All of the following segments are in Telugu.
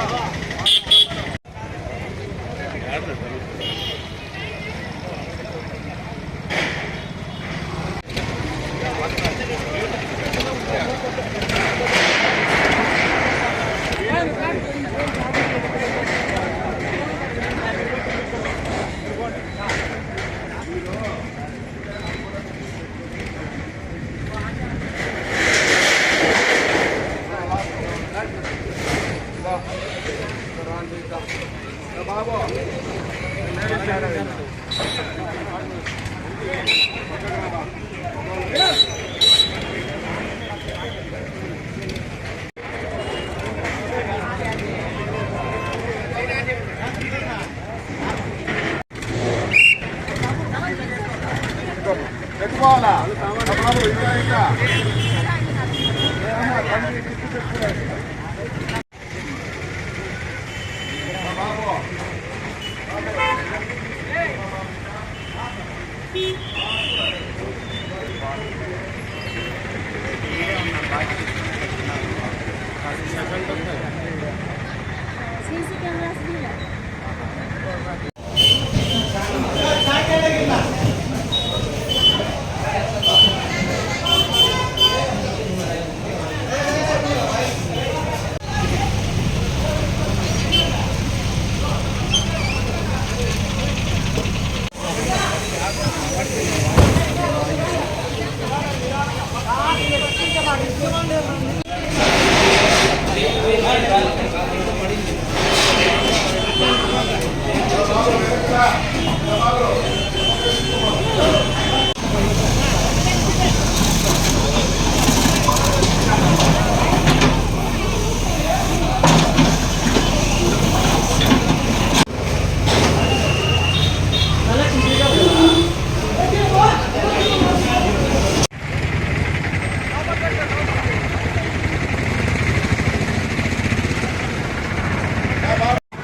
Wow. 别过了，别过了！सी कैमरास दिला Thank you. కెమెరాస్ కూడా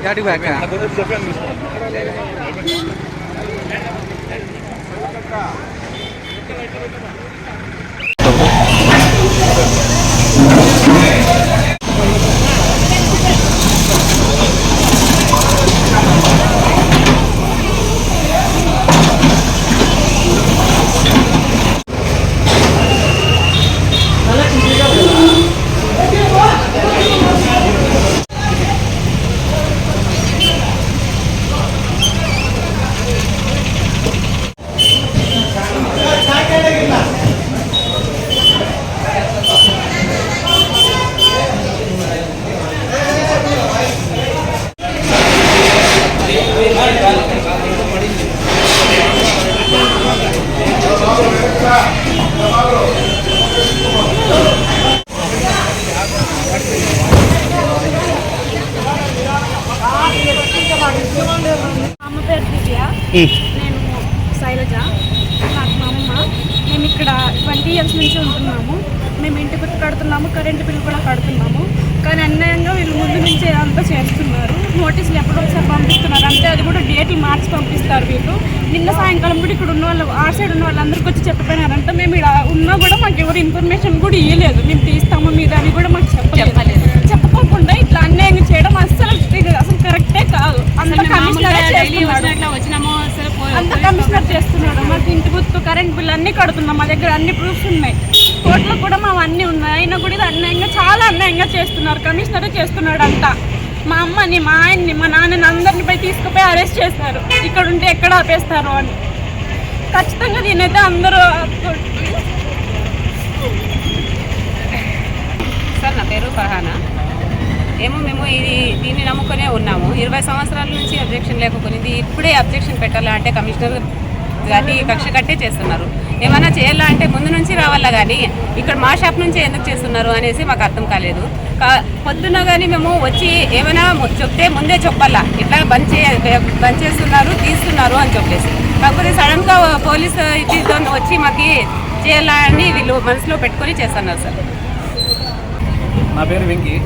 या ठिक भाग నేను శైలజ నాకు మా అమ్మ. మేము ఇక్కడ ట్వంటీ ఇయర్స్ నుంచి ఉంటున్నాము. మేము ఇంటి గుర్తు కడుతున్నాము కరెంటు బిల్ కూడా కడుతున్నాము. కానీ అన్యాయంగా వీళ్ళు ముందు నుంచే అంతా చేస్తున్నారు. నోటీసులు ఎప్పుడో ఒకసారి పంపిస్తున్నారు. అంటే అది కూడా డేట్లు మార్చి పంపిస్తారు వీళ్ళు. నిన్న సాయంకాలం కూడా ఇక్కడ ఉన్న వాళ్ళు ఆ సైడ్ ఉన్న వాళ్ళందరికీ వచ్చి చెప్పిపోయినారంటే మేము ఇక్కడ ఉన్నా కూడా మాకు ఎవరు ఇన్ఫర్మేషన్ కూడా ఇవ్వలేదు మేము తీస్తాము మీద అని కూడా మాకు చెప్పలేదు. చెప్పకోకుండా ఇట్లా అన్యాయంగా చేయడం అస్సలు ఇది అసలు కరెక్టే కాదు. అంత కమిషనరే చేస్తున్నాడు. అంత కమిషనర్ చేస్తున్నాడు మాకు ఇంటి గుర్తు అన్నీ అన్ని కడుతున్నాం. మా దగ్గర అన్ని ప్రూఫ్స్ ఉన్నాయి. కోర్టులో కూడా మా అన్నీ ఉన్నాయి. అయినా కూడా ఇది అన్యాయంగా చాలా అన్యాయంగా చేస్తున్నారు. కమిషనరే చేస్తున్నాడు అంతా మా అమ్మని మా ఆయన్ని మా నాన్నని అందరిని పోయి తీసుకుపోయి అరెస్ట్ చేస్తారు ఇక్కడ ఉంటే ఎక్కడ ఆపేస్తారు అని. ఖచ్చితంగా దీనైతే అందరూ సార్ నా పేరు ఫహానా. ఏమో మేము ఇది దీన్ని నమ్ముకునే ఉన్నాము. ఇరవై సంవత్సరాల నుంచి అబ్జెక్షన్ లేకపోయింది. ఇప్పుడే అబ్జెక్షన్ పెట్టాలా అంటే కమిషనర్ కానీ కక్ష కట్టే చేస్తున్నారు. ఏమైనా చేయాలా అంటే ముందు నుంచి రావాలా కానీ ఇక్కడ మా షాప్ నుంచి ఎందుకు చేస్తున్నారు అనేసి మాకు అర్థం కాలేదు. పొద్దున్న కానీ మేము వచ్చి ఏమైనా చెప్తే ముందే చెప్పాలా. ఇట్లా బంద్ చే బంద్ చేస్తున్నారు తీస్తున్నారు అని చెప్పేసి. కాకపోతే సడన్గా పోలీస్ ఇదితో వచ్చి మాకు చేయాలా అని వీళ్ళు మనసులో పెట్టుకొని చేస్తున్నారు సార్. నా పేరు వెంకీ.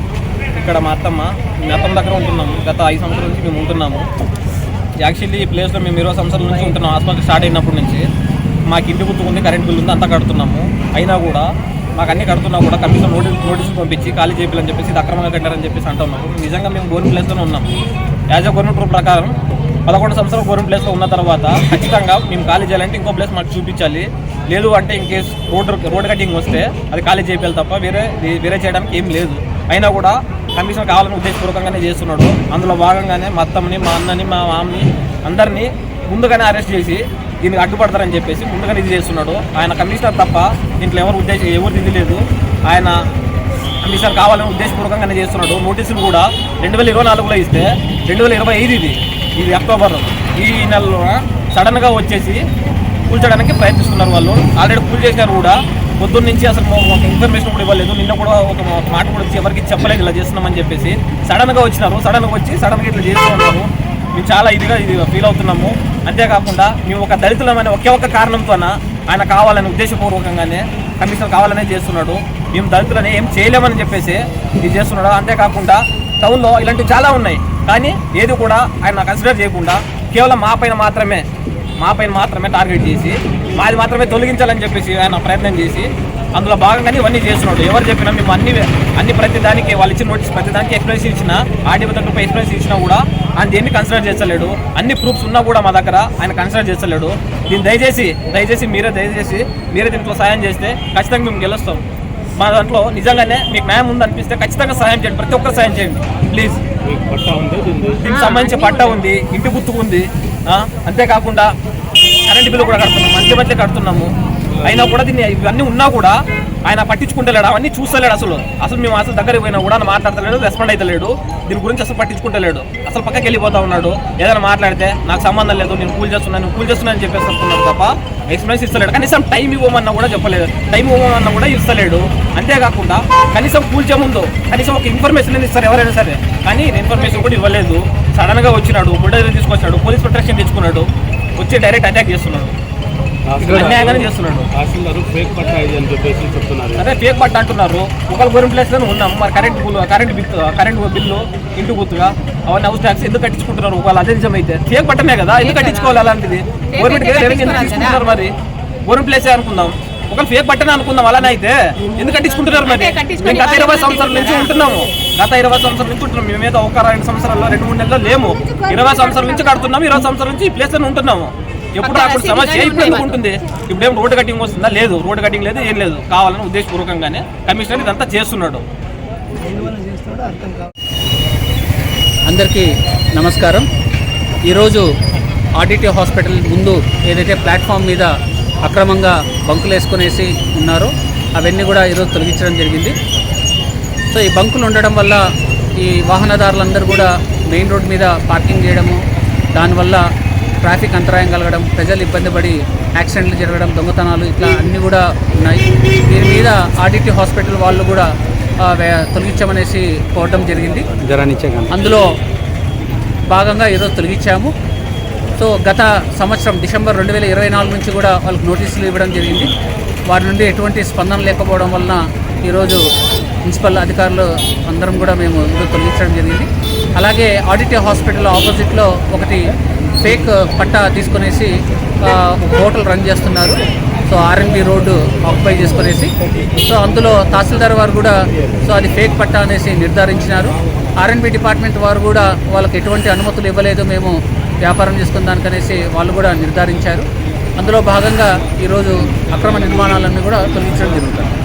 ఇక్కడ మా అత్తమ్మ. మీ అత్తమ్మ దగ్గర ఉంటున్నాము. గత ఐదు సంవత్సరాల నుంచి మేము ఉంటున్నాము. యాక్చువల్లీ ఈ ప్లేస్లో మేము ఇరవై సంవత్సరాల నుంచి ఉంటున్నాం. హాస్పిటల్ స్టార్ట్ అయినప్పటి నుంచి మాకు ఇంటి గుర్తు ఉంది కరెంట్ బిల్ ఉంది అంతా కడుతున్నాము. అయినా కూడా మాకు అన్ని కడుతున్నా కూడా కమిషన్ నోటీస్ నోటీసులు పంపించి ఖాళీ చేయాలని చెప్పేసి ఇది అక్రమంగా కట్టారని చెప్పేసి అంటున్నాము. నిజంగా మేము గవర్నమెంట్ ప్లేస్లోనే ఉన్నాం. యాజ్ అ గవర్నమెంట్ రూల్ ప్రకారం పదకొండు సంవత్సరాలు గవర్నమెంట్ ప్లేస్లో ఉన్న తర్వాత ఖచ్చితంగా మేము ఖాళీ చేయాలంటే ఇంకో ప్లేస్ మాకు చూపించాలి. లేదు అంటే in case road road cutting వస్తే అది ఖాళీ చేయాలి తప్ప వేరే వేరే చేయడానికి ఏం లేదు. అయినా కూడా కమిషన్ కావాలని ఉద్దేశపూర్వకంగానే చేస్తున్నాడు. అందులో భాగంగానే మా అత్తమ్మని మా అన్నని మా మామని అందరినీ ముందుగానే అరెస్ట్ చేసి దీనికి అడ్డుపడతారని చెప్పేసి ముందుగానే ఇది చేస్తున్నాడు. ఆయన కమిషనర్ తప్ప దీంట్లో ఎవరు ఉద్దేశం ఎవరు ఇది లేదు. ఆయన కమిషనర్ కావాలని ఉద్దేశపూర్వకంగానే చేస్తున్నాడు. నోటీసులు కూడా రెండు వేల ఇరవై నాలుగులో ఇస్తే రెండు వేల ఇరవై ఐదు ఇది ఇది అక్టోబర్. ఈ నెలలో సడన్గా వచ్చేసి కూల్చడానికి ప్రయత్నిస్తున్నారు వాళ్ళు. ఆల్రెడీ కూల్ చేసినారు కూడా పొద్దున్న నుంచి అసలు ఒక ఇన్ఫర్మేషన్ కూడా ఇవ్వలేదు. నిన్న కూడా ఒక ఒక మాట కూడా వచ్చి ఎవరికి చెప్పలేదు ఇలా చేస్తున్నామని చెప్పేసి. సడన్గా వచ్చినారు. సడన్గా వచ్చి సడన్గా ఇట్లా చేస్తూ ఉన్నారు మేము చాలా ఇదిగా ఇది ఫీల్ అవుతున్నాము. అంతేకాకుండా మేము ఒక దళితులమైన ఒకే ఒక్క కారణంతోన ఆయన కావాలని ఉద్దేశపూర్వకంగానే కమిషనర్ కావాలనే చేస్తున్నాడు. మేము దళితులని ఏం చేయలేమని చెప్పేసి ఇది చేస్తున్నాడు. అంతేకాకుండా టౌన్లో ఇలాంటివి చాలా ఉన్నాయి. కానీ ఏది కూడా ఆయన కన్సిడర్ చేయకుండా కేవలం మా పైన మాత్రమే మా పైన మాత్రమే టార్గెట్ చేసి మాది మాత్రమే తొలగించాలని చెప్పేసి ఆయన ప్రయత్నం చేసి అందులో భాగంగానే ఇవన్నీ చేస్తున్నాడు. ఎవరు చెప్పినా మేము అన్ని అన్ని ప్రతి దానికి వాళ్ళు ఇచ్చిన నోటీస్ ప్రతి దానికి ఎక్స్ప్లెనేషన్ ఇచ్చినా తక్కువ ఎక్స్ప్లెనేషన్ ఇచ్చినా కూడా ఆయన దేన్ని కన్సిడర్ చేస్తలేడు. అన్ని ప్రూఫ్స్ ఉన్నా కూడా మా దగ్గర ఆయన కన్సిడర్ చేస్తలేడు. దీన్ని దయచేసి దయచేసి మీరే దయచేసి మీరే దీంట్లో సాయం చేస్తే ఖచ్చితంగా మేము గెలుస్తాం. మా దాంట్లో నిజంగానే మీకు న్యాయం ఉందనిపిస్తే ఖచ్చితంగా సహాయం చేయండి. ప్రతి ఒక్కరు సహాయం చేయండి. ప్లీజ్. దీనికి సంబంధించి పట్టా ఉంది ఇంటి గుర్తుకు ఉంది. అంతేకాకుండా కరెంట్ బిల్లు కూడా కడుతున్నాము మంచి మధ్య కడుతున్నాము. అయినా కూడా దీన్ని ఇవన్నీ ఉన్నా కూడా ఆయన పట్టించుకుంటలేడు అవన్నీ చూస్తలేడు అసలు. అసలు మేము అసలు దగ్గరికి పోయినా కూడా ఆయన మాట్లాడతలేడు రెస్పాండ్ అవుతలేడు దీని గురించి అసలు పట్టించుకుంటలేడు. అసలు పక్కకి వెళ్ళిపోతా ఉన్నాడు. ఏదైనా మాట్లాడితే నాకు సంబంధం లేదు నేను కూల్ చేస్తున్నాను కూల్ చేస్తున్నాను అని చెప్పేసి వస్తున్నాడు తప్ప ఎక్స్ప్లెయిన్స్ ఇస్తలేడు. కనీసం టైం ఇవ్వమన్నా కూడా చెప్పలేదు. టైం ఇవ్వమన్నా కూడా ఇస్తలేడు. అంతేకాకుండా కనీసం కూల్ చేయముందు కనీసం ఒక ఇన్ఫర్మేషన్ ఇస్తారు ఎవరైనా సరే. కానీ ఇన్ఫర్మేషన్ కూడా ఇవ్వలేదు. సడన్గా వచ్చినాడు బుల్డోజర్ తీసుకొచ్చాడు పోలీస్ ప్రొటెక్షన్ తెచ్చుకున్నాడు. వచ్చి డైరెక్ట్ అటాక్ చేస్తున్నాడు. అన్యాయంగానే చేస్తున్నాడు. తహసీల్దారు ఫేక్ పట్టా ఇది అని చెప్పేసి చెప్తున్నారు. అదే ఫేక్ పట్ట అంటున్నారు. ఒకళ్ళ గవర్నమెంట్ ప్లేస్లోనే ఉన్నాం మరి current bill current bill current bill ఇంటి గుర్తుగా అవన్నీ హౌస్ ట్యాక్స్ ఎందుకు కట్టించుకుంటున్నారు? ఒకవేళ అదే నిజమైతే ఫేక్ పట్టనే కదా ఎందుకు కట్టించుకోవాలి అలాంటిది? గవర్నమెంట్ తీసుకుంటున్నారు మరి? గవర్నమెంట్ ప్లేసే అనుకుందాం? ఒకవేళ ఫేక్ పట్టనే అనుకుందాం అలానే అయితే. ఎందుకు కట్టించుకుంటున్నారు మరి. మేము గత ఇరవై సంవత్సరాల నుంచి ఉంటున్నాము. గత ఇరవై సంవత్సరాల నుంచి ఉంటున్నాం మేము ఏదో ఒక రెండు సంవత్సరాల్లో రెండు మూడు నెలల్లో లేము. ఇరవై సంవత్సరాల నుంచి కడుతున్నాము. ఇరవై సంవత్సరాల నుంచి ఈ ప్లేస్లో ఉంటున్నాము. ఎప్పుడు అప్పుడు సమస్య ఇప్పుడు ఎందుకు ఉంటుంది? ఇప్పుడు ఏం రోడ్డు కటింగ్ వస్తుందా? లేదు. రోడ్డు కటింగ్ లేదు ఏం లేదు. కావాలని ఉద్దేశపూర్వకంగానే కమిషనర్ ఇదంతా చేస్తున్నాడు. అందరికీ నమస్కారం. ఈరోజు ఆర్డిటీ హాస్పిటల్ ముందు ఏదైతే ప్లాట్ఫామ్ మీద అక్రమంగా బంకులు వేసుకునేసి ఉన్నారో. అవన్నీ కూడా ఈరోజు తొలగించడం జరిగింది. సో ఈ బంకులు ఉండడం వల్ల ఈ వాహనదారులందరూ కూడా మెయిన్ రోడ్ మీద పార్కింగ్ చేయడము దానివల్ల ట్రాఫిక్ అంతరాయం కలగడం ప్రజలు ఇబ్బంది పడి యాక్సిడెంట్లు జరగడం దొంగతనాలు ఇట్లా అన్నీ కూడా ఉన్నాయి. దీని మీద ఆర్డిటీ హాస్పిటల్ వాళ్ళు కూడా తొలగించమనేసి కోరడం జరిగింది. అందులో భాగంగా ఈరోజు తొలగించాము. సో గత సంవత్సరం డిసెంబర్ రెండు వేల ఇరవై నాలుగు నుంచి కూడా వాళ్ళకి నోటీసులు ఇవ్వడం జరిగింది. వారి నుండి ఎటువంటి స్పందన లేకపోవడం వలన ఈరోజు మున్సిపల్ అధికారులు అందరం కూడా మేము ఈరోజు తొలగించడం జరిగింది. అలాగే ఆడిట్ హాస్పిటల్ ఆపోజిట్లో ఒకటి ఫేక్ పట్టా తీసుకునేసి హోటల్ రన్ చేస్తున్నారు. సో ఆర్ఎన్బి రోడ్డు ఆక్యుపై చేసుకునేసి. సో అందులో తహసీల్దార్ వారు కూడా సో అది ఫేక్ పట్టా అనేసి నిర్ధారించినారు. ఆర్ఎన్బి డిపార్ట్మెంట్ వారు కూడా వాళ్ళకి ఎటువంటి అనుమతులు ఇవ్వలేదు. మేము వ్యాపారం చేసుకుందానికనేసి వాళ్ళు కూడా నిర్ధారించారు. అందులో భాగంగా ఈరోజు అక్రమ నిర్మాణాలన్నీ కూడా తొలగించడం జరుగుతుంది.